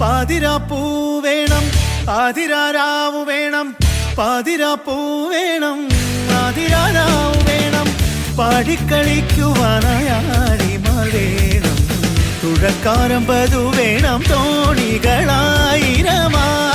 പാതിരാപ്പൂ വേണം ആതിരാരാവു വേണം പാതിരാപ്പൂ വേണം ആതിരാരാവു വേണം. പാടിക്കളിക്കുവാനായാളിമാർ വേണം. തുഴക്കാരമ്പതു വേണം തോണികളായിരമായിരം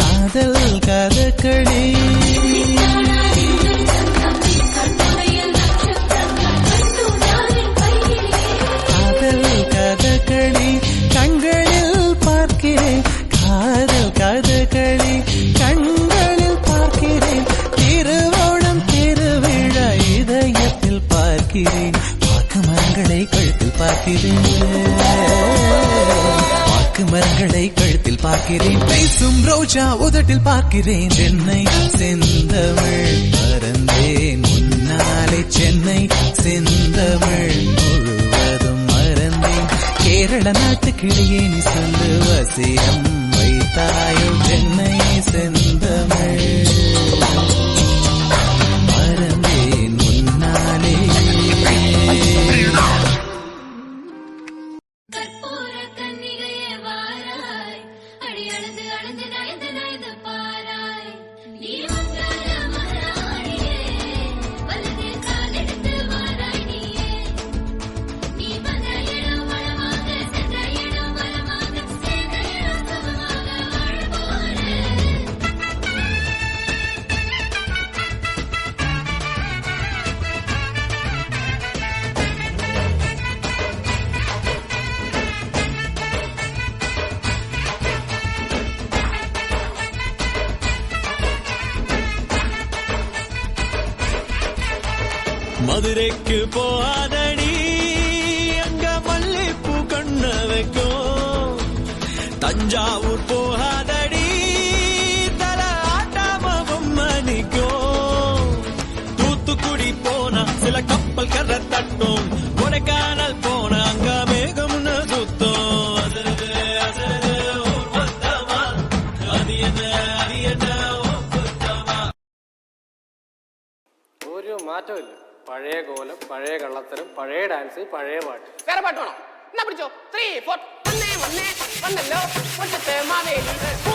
காதல் கதக்களே பார்க்கிறேன் வாக்கு மரங்களை கழுத்தில் பார்க்கிறேன். வாக்கு மரங்களை கழுத்தில் பார்க்கிறேன். பேசும் ரோஜா உதட்டில் பார்க்கிறேன். சென்னை செந்தமிழ் மறந்தேன். முன்னாலே சென்னை செந்தமிழ் முழுவதும் மறந்தேன். கேரள நாட்டுக்கிடையே நீ சொல்லு வசியம் வைத்தாயோ? சென்னை செந்த மதுரைக்கு போகாதடி அங்க மல்லிப்பூ கண்ண வைக்கும் தஞ்சாவூர் போகாதடி தல ஆட்டாம பொம்மணிக்கும் தூத்துக்குடி போனா சில கப்பல் கரை தட்டும் கொடைக்கானல் போனா அங்க மேகம்னு சுத்தம் அசருது அசருது ஊர் மொத்தமா அது என்ன அது என்ன ஓ குத்தமா ഒരു മാറ്റമില്ല പഴയ കോലം പഴയ കള്ളത്തരം പഴയ ഡാൻസ് പഴയ പാട്ട്. വേറെ പാട്ട് വേണോ? എന്നാ പിടിച്ചോ. ത്രീ ഫോർ വന്നേ വന്നേ വന്നല്ലോ. മാവേലി.